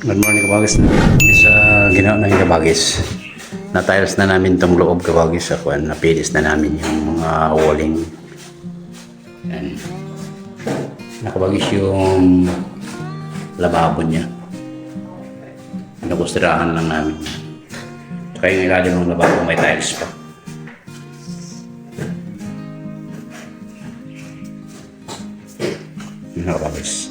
Good morning kabagis. Sa ginawa ng kabagis. Na-tiles na namin tong loob kabagis. Ako, napilis na namin yung mga walling. Yan. Nakabagis yung lababo niya. Nakustirahan lang namin. Tsaka yung ilalim ng lababo may tiles pa. Nakabagis.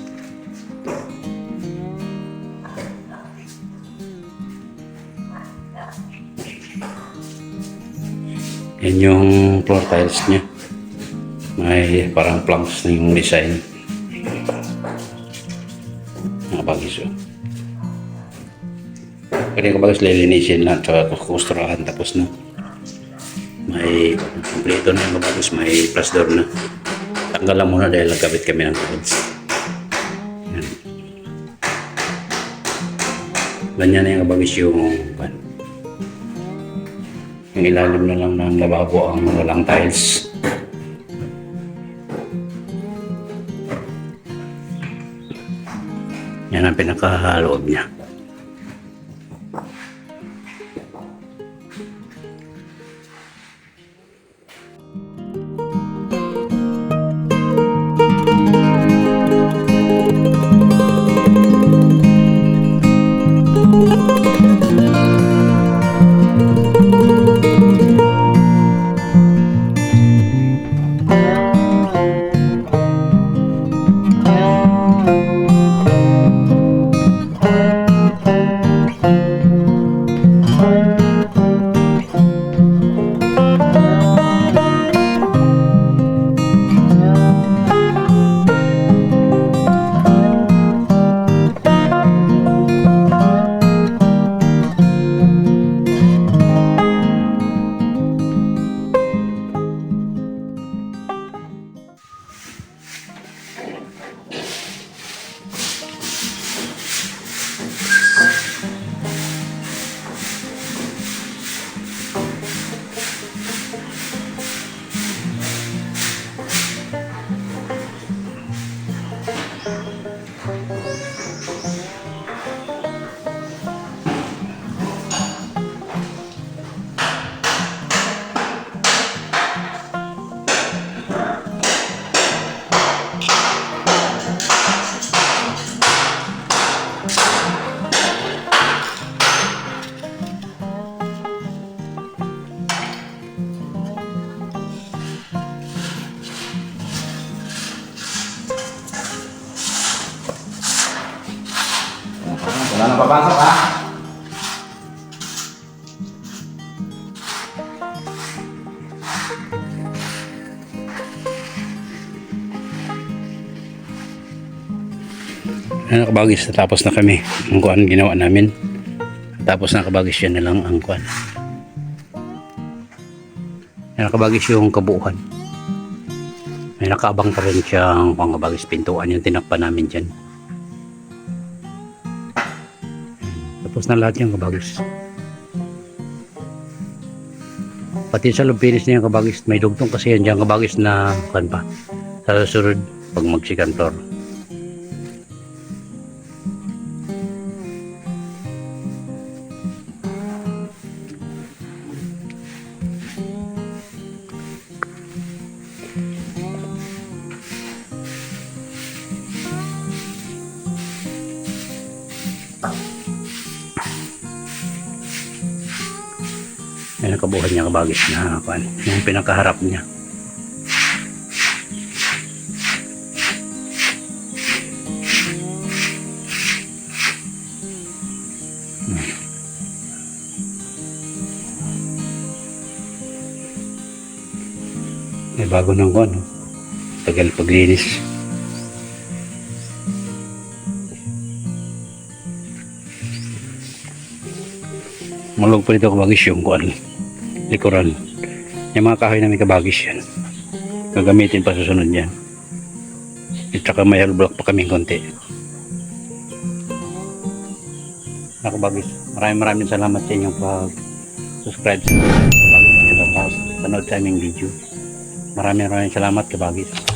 Yan yung floor tiles niya. May parang planks na yung design. Mga bagis oh. Pwede ka bagis lilinisin lang tsaka kukusturahan tapos na. May kompleto na yung bagis, may plus door na. Tanggal lang muna dahil nagkabit kami ng tiles. Yan. Ganyan na yung bagis yung pan. Yung ilalim na lang ng lababo ang walang tiles. Yan ang pinakahaloob niya. home. Wala na papasok ha? Ano kabagis, natapos na kami. Ang kuan ginawa namin. Tapos na kabagis yan na lang ang kuan. Yan nakabagis yung kabuuan. May nakaabang pa rin siyang kabagis pintuan yung tinakpan namin dyan. Tapos na lahat yung kabagis. Pati sa lumpinis niya yung kabagis, may dugtong kasi yan dyan kabagis na kuan pa. Sa susunod, pag magsikantor. May nakabuhan niya kabagis na kuan, yung pinakaharap niya. Hmm. May bago ng kuan, no? Tagal paglinis. Malog pa dito kabagis yung kuan. Likuran. Yung mga kahoy na may kabagis yan. Gagamitin pa susunod yan. At saka may block pa kaming konti. Nakabagis. Maraming maraming salamat sa inyong pag subscribe sa kabagis. At panood sa aming video. Maraming maraming salamat kabagis.